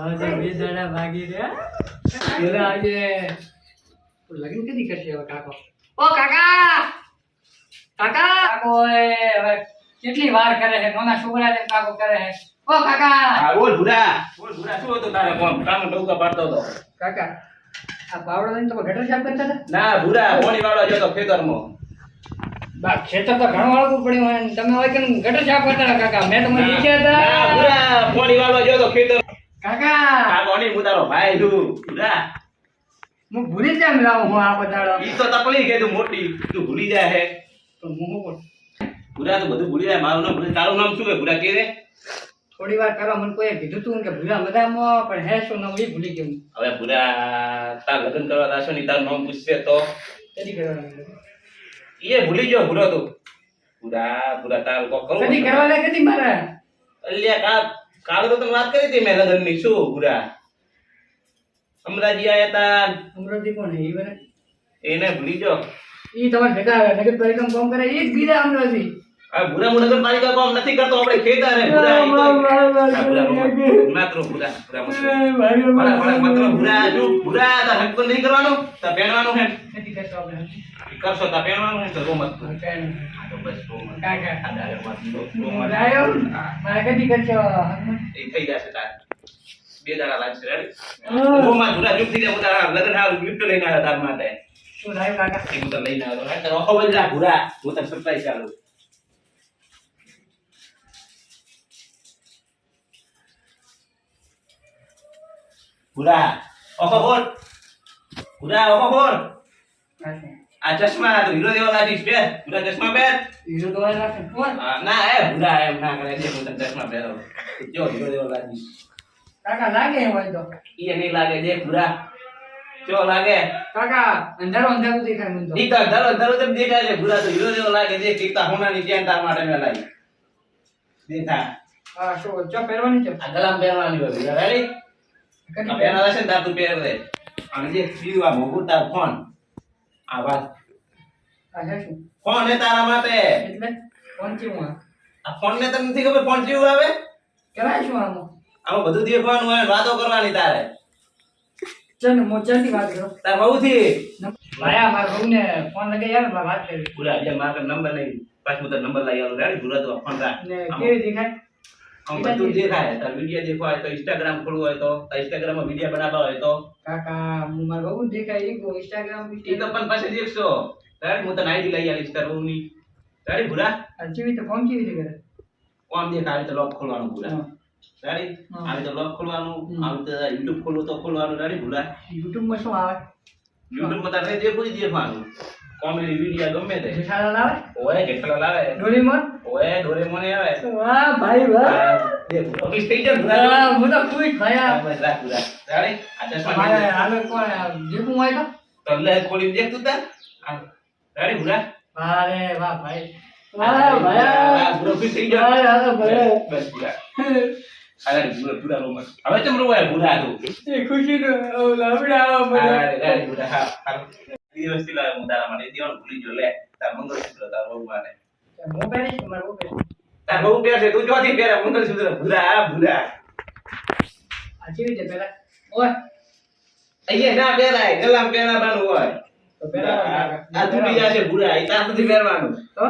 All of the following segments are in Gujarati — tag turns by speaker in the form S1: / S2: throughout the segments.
S1: હવે તો બે દાડા ભાગી રહ્યા. પેલા આજે લગ્ન કદી કરશે હવે કાકો? ઓ કાકા! કાકા! કાકો હવે કેટલી વાર કરે છે? નાના છોકરા ને કાકો કરે છે? ઓ કાકા!
S2: હા બોલ ભૂરા. બોલ ભૂરા શું હતું તારે? કોમ કામ ડોકા પાડતો હતો.
S1: કાકા આ પાવડો લઈને તમે ગટર સાફ કરતા હતા?
S2: ના ભૂરા પોણી વાળો જતો ખેતરમાં
S1: બા ખેતર તો ઘણું વાળવું પડ્યું હોય તમે હોય કે ગટર સાફ કરતા કાકા? મેં તમને હતા.
S2: ભૂરા પોણી વાળો જતો ખેતર
S1: કાકા!
S2: આ કોની? હું તારો ભાઈ છું. ભૂરા
S1: હું ભૂલી જાય લાવું હું આ બધાડો.
S2: ઈ તો તકલીફ કે તું મોટી. તું ભૂલી જાય હે
S1: તો હું કરું?
S2: ભૂરા તું બધું ભૂલી જાય. મારું નામ ભૂલી તારું નામ શું કે ભૂરા કે રે
S1: થોડી વાર કરવા મને કોઈ કીધું તું કે ભૂલા મજામાં પણ હે શું નામ એ ભૂલી ગયું
S2: હવે ભૂરા તાર લગ્ન કરવા દાશો ની તારું નામ પૂછશે તો.
S1: કદી કરવાના
S2: એ ભૂલી ગયો ભૂરો તું. ભૂરા ભૂરા તાર કો કરું
S1: કદી કરવાના કદી મારા?
S2: અલ્યા કા કાલ તો તમે વાત કરી હતી મેં લગ્નની શું ભૂરા અમરાજી આયા તા.
S1: અમરાજી કોણ હે? ઈવરે
S2: એને ભૂલી જો
S1: ઈ તમાર ભેગા નગરપાલિકા કામ કરે ઈ જ બીજા અમરાજી.
S2: આ ભૂરા હું નગરપાલિકા કામ નથી કરતો આપણે ખેતા રે ભૂરા માત્ર ભૂરા ભૂરા મત ભૂરા. ભૂરા માત્ર ભૂરા જો ભૂરા તા હક નહીં કરવાનું? તા પહેરવાનું હે?
S1: નથી કરતો આપણે
S2: કરશો તા પહેરવાનું હે તો રોમત
S1: કાંઈ નહીં.
S2: આ તો બસ રોમત
S1: કાકા.
S2: આ ડાયરમાં
S1: હું
S2: રોમત
S1: આવ્યો મારે કદી કરશો
S2: એ થઈ જશે તાર બે દાડા લાગશે રેડી
S1: હા.
S2: રોમત ભૂરા ચૂપ થઈ જાય હું તારા લગ્ન હાલ ગિફ્ટ લઈને આવ્યો તાર માટે
S1: શું થાય કાકા
S2: એ હું તને લઈને આવ્યો હે આ ચશ્મા તો હીરો જેવો લાગીશ પહેર ભૂરા ચશ્મા પહેર
S1: હીરો તો રાખે.
S2: ના એ ભૂરા એમ ના કરે છે હું તને ચશ્મા પહેરો જો હીરો જેવો લાગીશ.
S1: કાકા લાગે હોય તો?
S2: ઈ નહીં લાગે જે ભૂરા જો લાગે.
S1: કાકા અંધારો અંધારું દેખાય મને તો.
S2: ઈ તો ધરો ધરો તેમ દેખાય છે ભૂરા તો હીરો જેવો લાગે છે કીતા હોનાની ચેન તાર માટે મે લાવી. દેખા
S1: હા શું ચો પહેરવાની છે?
S2: આ ગલામ પહેરવાની હોય ભૂરા રેડી પહેરવા છે ને તાર તું પહેર દે. અને જે બીજું આ મોગું તાર ફોન. આ વાત
S1: આ છે શું
S2: ફોન હે તારા માટે.
S1: એટલે ફોન છે આ?
S2: ફોન ને તને નથી ખબર ફોન જેવું આવે?
S1: કરાય શું આમાં?
S2: આમાં બધું દેખવાનું હોય ને વાતો કરવાની તારે.
S1: ચલ મોચાથી વાત કરો.
S2: તાર બહુ થી
S1: માયા માર બહુ ને ફોન લગાઈ આવે ને વાત કરી
S2: પૂરા આજે મારા નંબર નહીં પાછું તાર નંબર લઈ આવું રેડી પૂરા તો ફોન રાખ.
S1: ને કેવી દેખાય?
S2: આમાં બધું દેખાય તાર વીડિયો દેખવા હોય તો ઇન્સ્ટાગ્રામ ખોલવું હોય તો ઇન્સ્ટાગ્રામમાં વિડિયો બનાવવા હોય તો.
S1: કાકા હું માર બહુ દેખાય એક ઇન્સ્ટાગ્રામ
S2: એ તો પણ પાસે દેખશો. તારે હું તને આઈડી લઈ આવીશ તારની તારે ભૂરા.
S1: કેવી તો ફોન કેવી રીતે કરે?
S2: આમ દેખાય આવી તો લોક ખોલવાનું ભૂરા.
S1: તારે
S2: રેડી આવી તો લોક ખોલવાનું. આવી તો યુટ્યુબ ખોલવું તો ખોલવાનું તારે ભૂરા.
S1: યુટ્યુબમાં શું આવે?
S2: યુટ્યુબમાં તારે દેખવું જ દેખવાનું. કોમેડી વીડિયો ગમે તે.
S1: જેઠાલાલ આવે?
S2: ઓય જેઠાલાલ લાવે
S1: ડોરેમોન?
S2: ઓય ડોરેમોન આવે.
S1: વાહ ભાઈ વાહ.
S2: ઓફિસ થઈ જાય ભૂરા
S1: હું તો ખુશ
S2: ખાયા રાખ ભૂરા રેડી આ ચશ્મા
S1: મારે. હાલો કોણ? દેખું હોય તો?
S2: તો લે ખોલીને દેખ તું તાર. રેડી ભૂરા?
S1: વાહ રે વાહ ભાઈ. વાહ
S2: આ ભૂરો ખુશ થઈ જાય
S1: હાલો ભાઈ.
S2: બસ ભૂરા. અરે ભૂરા ભૂરા રોમન હવે ચમ રોવાય ભૂરા તું?
S1: એ ખુશીનો લાવડા
S2: ભૂરા હા લાવે હું તારા માટે. દેવાનું ભૂલી લે. તાર મંગળસૂત્ર તારો માટે
S1: હું પહેરીશ મારે બહુ પહેરીશ
S2: તાર બહુ પહેરશે તું ચોથી પહેરે મંગળસૂત્ર ભૂરા આ ભૂરા.
S1: આ કેવી રીતે પહેલા ઓય.
S2: અહીંયા ના પહેરાય ગલામ પહેરાવાનું હોય.
S1: તો પહેલા
S2: આ તૂટી જશે ભૂરા એ તાર નથી પહેરવાનું.
S1: તો?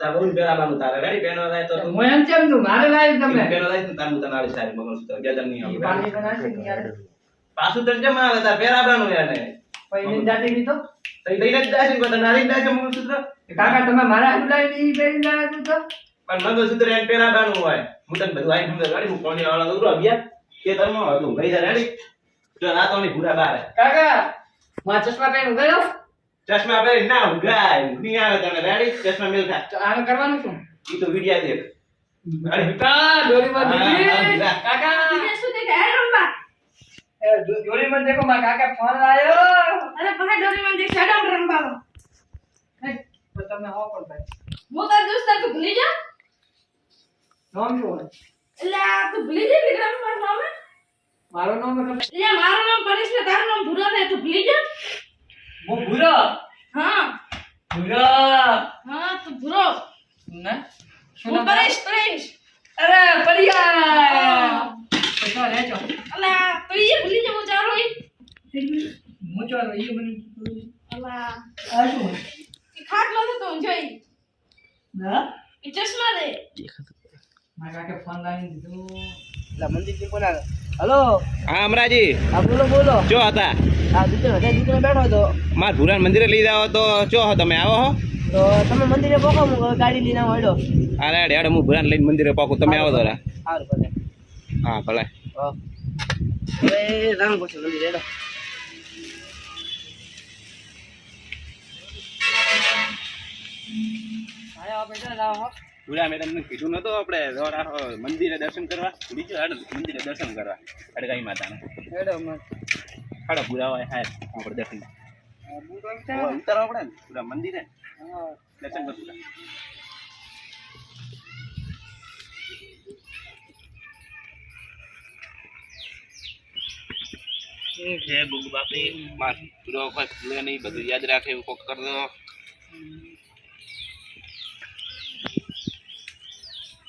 S2: તાર બહુ પહેરાવાનું તારે રેડી પહેરવા થાય તો
S1: હું એમ કેમ તું મારે લાવી તમે
S2: પહેરવા થાય તાર હું તને આવીશ તારી મંગળસૂત્ર ગજબ નહીં આવે.
S1: પાણી બનાવશે યાર.
S2: પાછું તને કેમ આવે? તાર પહેરાવાનું એને
S1: પછી જાતી હતી તો
S2: લઈને જ તને નારી જાશે મંગળસૂત્ર?
S1: કાકા તમે મારા હાથું લાવી ઈ પહેરી લાવ્યા તું તો
S2: પણ મંગળસૂત્ર એને પહેરાવાનું હોય હું તને બધું આઈ સમજાવ રેડી હું કોણી વાળા દઉં અભિયા કે તરમાં હતું ભાઈ જા રેડી જો રાતોની ભૂરા બારે
S1: કાકા માં ચશ્મા પહેરું ગયો
S2: ચશ્મા પહેરી ના ઉગાય નહીં આવે તને રેડી ચશ્મા મેલ ખા
S1: તો આનું કરવાનું શું
S2: ઈ તો વિડિયા દેખ રેડી
S1: કા ડોરીમાં
S2: હા, હા,
S1: દીધી
S2: હા.
S1: કાકા
S3: બીજે શું દેખાય? હે રંભા?
S1: એ ડો- ડોરીમાં દેખો મારા કાકા ફોન લાવ્યો
S3: અરે પાછા ડોરેમોન દેખ, સાડા માં રંભાનો.
S1: હે, તમે હો પણ ભાઈ.
S3: હું તાર દોસ્ત તું ભૂલી જા
S1: નામ શું
S3: એટલે આ તું ભૂલી જા વિક્રમ મારું નામ હે?
S1: મારું નામ
S3: એટલે મારું નામ પરેશ ને તારું નામ ભૂરા થાય તું ભૂલી જા
S1: હું ભૂરા
S3: હા.
S1: ભૂરા
S3: હા તું ભૂરો.
S1: ને? શું
S3: હું પરેશ પરેશ
S1: અરે પરિયા
S3: હા.
S1: તો તો રહેજો
S3: અલા તો એ ભૂલી જાવ ચારો એ
S1: મૂચો રહી મને
S3: અલા.
S1: આ શું?
S3: એ ખાટલો તો તું જોઈ.
S1: ના
S3: એ ચશ્મા દે.
S1: મારા કાકે ફોન લાવીને દીધું.
S4: એટલે મંદિરથી કોણ આવે? હલો?
S2: હા અમરાજી.
S4: હા બોલો બોલો.
S2: ચો હતા.
S4: આ દુકાન હજાર દુકાને બેઠો હતો.
S2: માર ભુરાન મંદિરે લઈ જાવ તો ચો હો તમે આવો હો.
S4: તો તમે મંદિરે પોકો હું ગાડી લઈને હેડો.
S2: અરે હેડ હું ભુરાન લઈને મંદિરે પોકો. તમે આવો તો.
S4: સારું ભલે.
S2: હા ભલે.
S4: હવે રામ પછી મંદિરે હેડો.
S1: આપણે
S2: મેં તમને કીધું નતું આપણે દોરા મંદિરે દર્શન કરવા. બીજું હેડ મંદિરે દર્શન કરવા. અડગાઈ માતાના.
S4: હેડો મત
S2: હાડો હોય આપણે દર્શન ને પૂરા મંદિરે. દર્શન કરશું. છે ગુગુ બાપી માર પૂરો નહીં બધું યાદ રાખે એવું કોક કર દો ના ના દર્શન થઈ જાય અર્જન મતલબ મંદિરે તો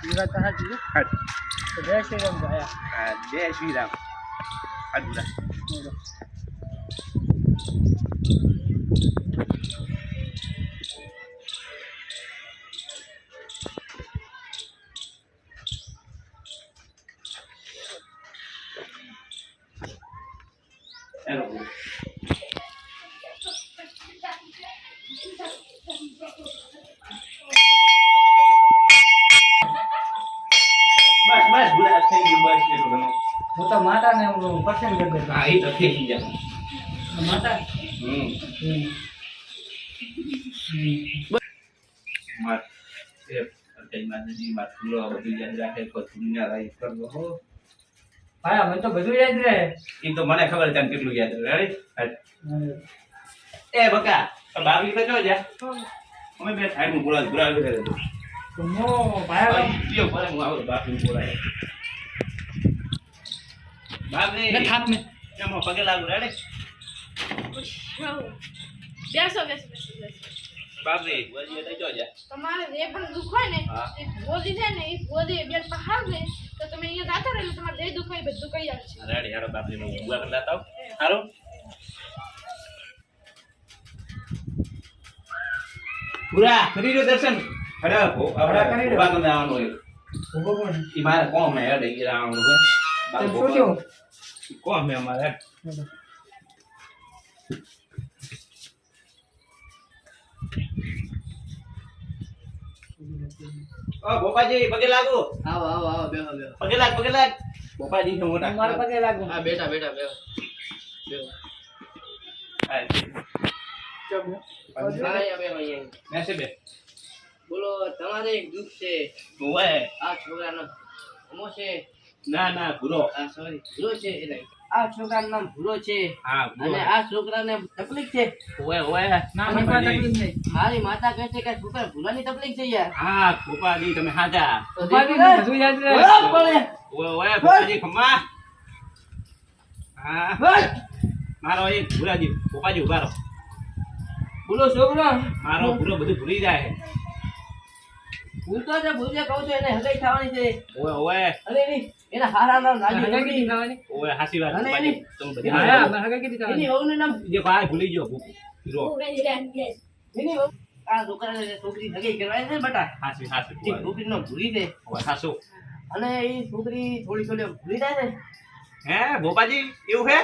S1: એ વાત તો સાચી. તો જય શ્રી રામ ભાઈ
S2: હા, જય શ્રી રામ હાટ
S1: હું તો માતાને હું પસંદ કરી દેતો
S2: હા એ તો થઈ જાય.
S1: માતા?
S2: હમ.
S1: ને.
S2: એમાં પગે લાગુ રેડે
S3: બેસો બેસો બેસો બેસો.
S2: બાપી તો જો જા
S3: તમારે જે પણ દુખ હોય ને. એ ગોદી છે ને એ ગોદી બે પહાડ ને તો તમે અહીંયા જાતા તમારે જે દુખ હોય બધું કઈ આવશે
S2: રેડી હારો બાપી હું હારો? પૂરા કરી દો દર્શન. હડા
S1: પૂરા કરી
S2: આપણે
S1: દો.
S2: આવવાનું હોય.
S1: ઊભો કોણ
S2: ઈ મારે કોમ હે હેડ ઈ આવવાનું હોય કોમ હે અમારે ઓ ગોપાજી પગે લાગો
S4: આવો આવો આવો બેહો બેહો
S2: પગે લાગ પગે લાગ ગોપાજી છે મોટા
S1: મારા પગે લાગુ
S4: હા બેઠા બેઠા બેહો બેહો
S2: હા,
S1: ચમ.
S2: બેસે બે
S4: બોલો તમારે એક દુઃખ છે
S2: ઓવે
S4: આ છોકરાનો અમો છે
S2: ના ના ભૂરો.
S4: આ સોરી ભૂરો છે એટલે આ છોકરાનું નામ ભૂરો છે.
S2: હા
S4: અને આ છોકરાને તકલીફ છે.
S2: ઓય ઓય
S1: ના મને તકલીફ નહીં.
S4: મારી માતા કહે છે કે છોકરા ભૂલાની તકલીફ છે યાર.
S2: હા ગોપાજી તમે હાજા.
S4: ને.
S1: બધું યાદ રહે.
S4: ઓય બોલે.
S2: ઓવે ઓવે હા. મારો એક ભૂરાજી ગોપાજી ઊભા રહો.
S4: ભૂલો છોકરો.
S2: મારો ભૂરો બધું ભૂલી જાય.
S4: ભૂલતો છે ભૂલજે કહું છું એને હગાઈ થવાની છે. એની એના હારા નામ રાજુ
S1: હગાઈ કીધી થવાની?
S2: ઓવે હાસી વાત.
S4: અને એની-
S2: તમે બધી
S1: હા,
S2: હાજા.
S1: હગાઈ કીધી
S4: એની વહુનું નામ?
S2: જે ભાઈ ભૂલી ગયો ભૂરો
S4: એની વહુ? આ છોકરાને છોકરી હગાઈ કરવાની છે ને બટા
S2: હાસી હાસી
S4: જે છોકરીનો ભૂલી દે
S2: ઓવે હાસુ.
S4: અને એ છોકરી થોડી થોડી ભૂલી જાય ને.
S2: હે ભોપાજી એવું હે?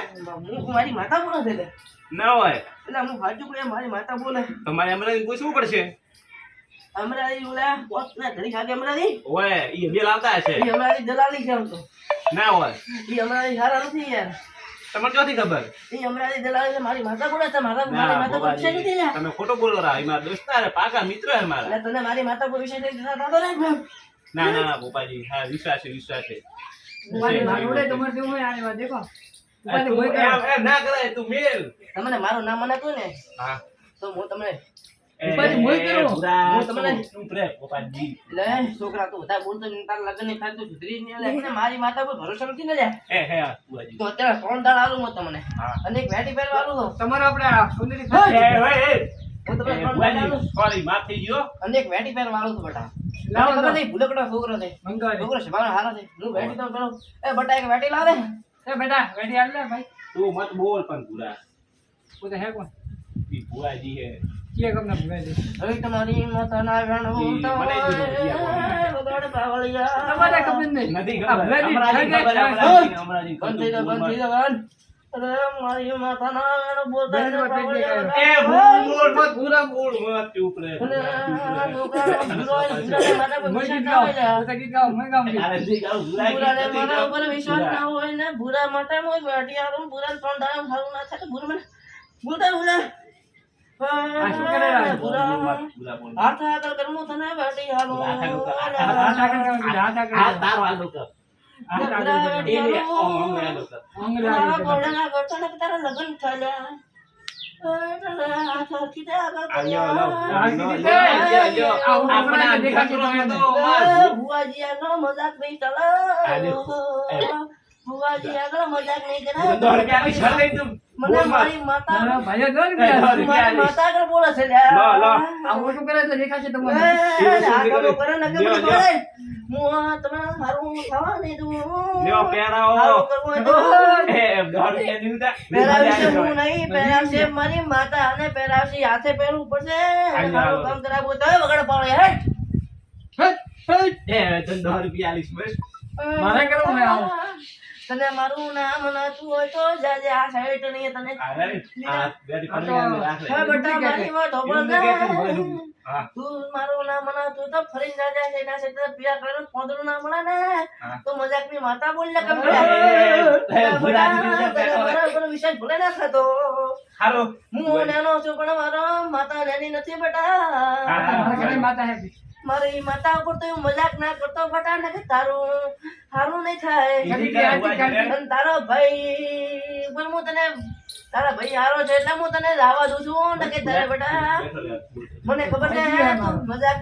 S4: હું મારી માતા બોલે છે
S2: ના. હોય.
S4: એટલે હું મારી માતા બોલે.
S2: તમારે અમરાજી પૂછવું પડશે.
S4: અમરાજી ઓલા પોતના ઘડી ખાગે અમરાજી?
S2: ઓવે ઈ બે લાવતા હશે.
S4: એ અમરાજી દલાલી છે આમ તો.
S2: ના હોય.
S4: એ અમરાજી સારા નથી યાર.
S2: તમને ક્યાંથી ખબર?
S4: એ અમરાજી દલાલી છે મારી માતા છે મારા મારી માતા બોલે છે નથી
S2: ગોપાજી તમે ખોટો બોલો રા ઈ મારા દોસ્તાર હે, પાકા મિત્ર હે મારા.
S4: એટલે તને મારી માતા બોલે વિશે દાદા ના
S2: ના ગોપાજી હા વિશ્વાસ છે વિશ્વાસ છે ના.
S4: તમને મારું નામ મનાતું ને? તો હું તમને
S1: ઉપાધિ ભોય કરો.
S4: હું તમને-
S2: ચૂપ રે, ગોપાલજી.
S4: લે છોકરા તું બધા બોલતો નહીં, તારા લગ્ન નહીં થાય તો સુધરી જ નહીં લે. મારી માતા પર ભરોસો નથી ને લે.
S2: એ, હે,
S4: તો અત્યારે ત્રણ દાળ આલું હું તમને અને એક વેટી પહેરવા આલું
S1: તમારો આપણે સુંદરી
S2: એ,
S1: થાય.
S4: હું તમને ત્રણ દાળ આલું છું.
S2: માફ થઈ ગયો.
S4: અને એક વેટી પહેરવા આલું છું બેટા
S1: લાવો તો.
S4: નહીં, ભૂલકડો છોકરો છે. છોકરો સ્વભાવનો છે હું વેટી તો એ બટા એક વેટી લાવ દે
S1: એ બેટા વેઠી આલ લે ભાઈ
S2: તું મત બોલ પણ ભૂરા.
S1: હું તો હે કોણ
S2: ભુવાજી હે.
S1: કે કમ ના ભૂલાઈ જાય.
S4: હવે તમારી માતાના ગણ તો
S2: મને જ નથી
S4: વગાડ પાવળિયા.
S1: તમારે ખબર નહીં
S2: નથી ખબર. હમણાંથી
S4: બંધ થઈ જાઓ, બંધ બંધ. અરે મારી માતાના વેણું બોલતા
S2: એ, બોલ, મત, ભૂરા, બોલ, મત, ચૂપ રે.
S4: ભૂરો મારા ઉપર વિશ્વાસ ના હોય ને આવું ત્રણ દાડા સારું ના થાય ભૂરા મને? ભૂરા
S2: ભૂરા
S4: લગ્ન થયા
S2: આપણા
S4: મજાક નહીં. ચલાવ ભુવાજી આગળ મજાક નહીં
S2: ધંધો રૂપિયાની
S4: કરાવ
S2: છળ લઈ તું.
S4: મને
S2: મારી
S4: માતા
S1: મારા ભાઈઓ જો ને
S2: એ,
S1: પેલા.
S2: જો.
S4: મારી માતા આગળ બોલે છે
S2: લો, લો.
S4: લ્યા
S1: આ મોટું કરે તો દેખાશે તમને
S4: આ
S2: કરે?
S4: કરે ને કે
S2: લ્યો,
S4: બધું
S2: લ્યો.
S4: કરે. હું આ હારું થવા નહીં દઉં.
S2: લ્યો, પહેરાવો.
S4: હારું કરવું હોય તો.
S2: એ, દોઢ રૂપિયા દીધું તા.
S4: હું નહીં, પહેરાવશે મારી માતા અને પહેરાવશે હાથે પહેરવું પડશે મારું. કામ કરાવવું હોય તો વગર પાડે હેટ.
S1: Hat, hat.
S2: એ, તને દોઢ રૂપિયા આલીશ, બસ.
S1: મારે કરવું આવું.
S4: તને મારું નામ નાતું હોય તો જાજે આ સાઈડ નહીં તને
S2: આ આ બેટી
S4: મારી વાત
S2: તો
S4: ને.
S2: હા,
S4: મારું નામ તો ફરી જાજે એના સાથે પીડા કરીને પોદરું ના મળે ને
S2: હા.
S4: તો મજાકની માતા બોલ ને કમ
S2: તો
S4: વિશ્વાસ ભૂલે ના થતો
S2: હારું.
S4: હું નેનો છું પણ મારો માતા નાની નથી બેટા
S2: હા,
S1: માતા હે
S4: મારી માતા ઉપર તો મજાક ના કરતો બટા ને કે તારું સારું નહીં થાય. તારો ભાઈ પણ હું તને તારા ભાઈ હારો છે એટલે હું તને રાવા દઉં છું ને કે તારે બેટા મને ખબર છે તું મજાક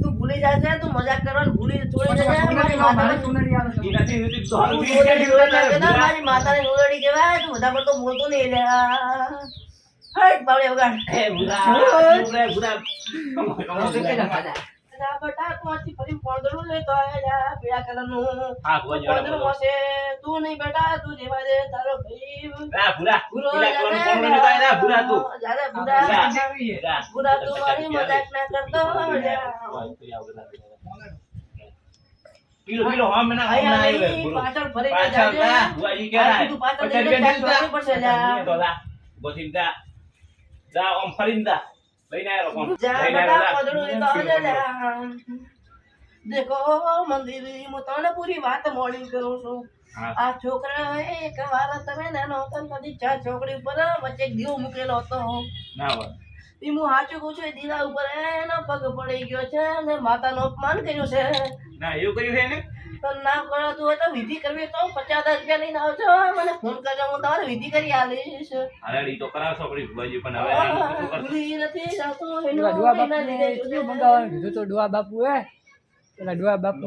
S4: તું ભૂલી જાય તું મજાક કરવાનું ભૂલી છોડી દેજે મારી
S1: મારે
S4: માતાને. મારી માતાને ઉલડી કહેવાય તું બધા પર તો બોલતો નહીં લ્યા હટ બાવળે વગાડ.
S2: એ, ભૂરા, ભૂરા, ભૂરા. કમો, કમો,
S4: અલા બેટા, આજથી ફરી પોંદડું.
S2: જા, જા, જા. જા, જા. લઈને આવ્યો કોણ? લઈને આવ્યો, જા.
S4: પોંદડું લેતો આવજે લ્યા. દેખો મંદિર હું તને પૂરી વાત મોડી કરું છું આ છોકરા એક વાર તમે નાનો હતો પછી ચાર છોકરી ઉપર વચ્ચે એક દીવો મૂકેલો હતો
S2: ના.
S4: ઈ હું સાચું કહું છું એ દીવા ઉપર એનો પગ પડી ગયો છે અને નો અપમાન કર્યું છે
S2: ના, એવું કર્યું છે એને?
S4: તો ના કરાતું હોય તો વિધિ કરવી તો પચાસ હજાર રૂપિયા લઈને આવજો. મને ફોન કરજો હું તમારે વિધિ કરી આલીશ.
S2: અરે, ઈ તો કરાવશો પડી ભુવાજી, પણ હવે આનું શું કરશું?
S4: ભૂલી નથી જતો. એનો
S1: મંગાવવાનું કીધું? તો ડોહા બાપુ હે પેલા ડોહા બાપુ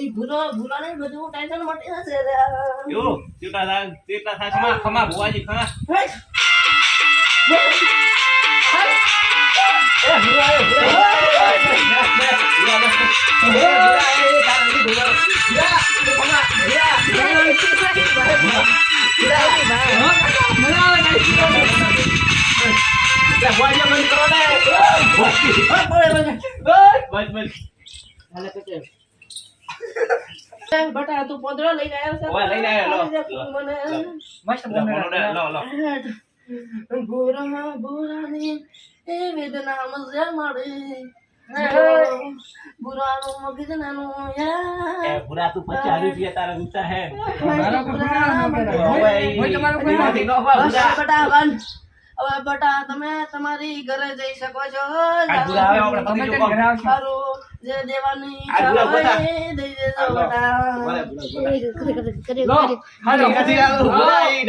S2: એ ભૂલો ભૂલી
S4: ને બધું ટેન્શન મટી જશે.
S2: એવું? ચેટલા થા- ચેટલા થાય? ખમા, ભુવાજી, ખમા. બસ, બસ.
S4: હાલે પછી. એ, બટા તું પોદરો લઈને આવ્યો છે.
S2: લઈને આવ્યો,
S1: મસ્ત
S2: લે, લે,
S4: એ વેદના મજા મળે.
S2: તું રૂપિયા તારા હે.
S1: મારો કોઈ તમારો કોઈ
S2: નો.
S4: બટા બંધ. હવે બટા તમે તમારી ઘરે જઈ શકો છો. સારું
S2: હાલો, ના લો.
S4: મારી.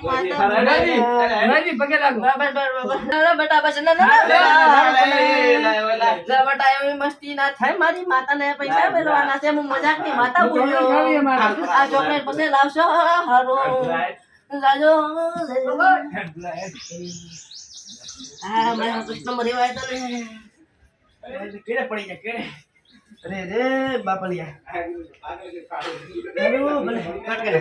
S4: માતા. ના, ના, બટા બસ. ના, ના,
S2: લે,
S4: ના,
S2: લે, લે,
S4: ના,
S2: લે, લે, લે.
S4: જા બટા એવી મસ્તી ના થાય. મારી માતાને પૈસા મેળવાના છે હું મજાકની માતા બોલ્યો. આ ચોકલેટ પછી લાવશો. હારું. લેજો. હા મારા કસ્ટમર એવા હતા ને કેડે પડી જાય કેડે? અરે રે બાપલિયા. કાટ કરે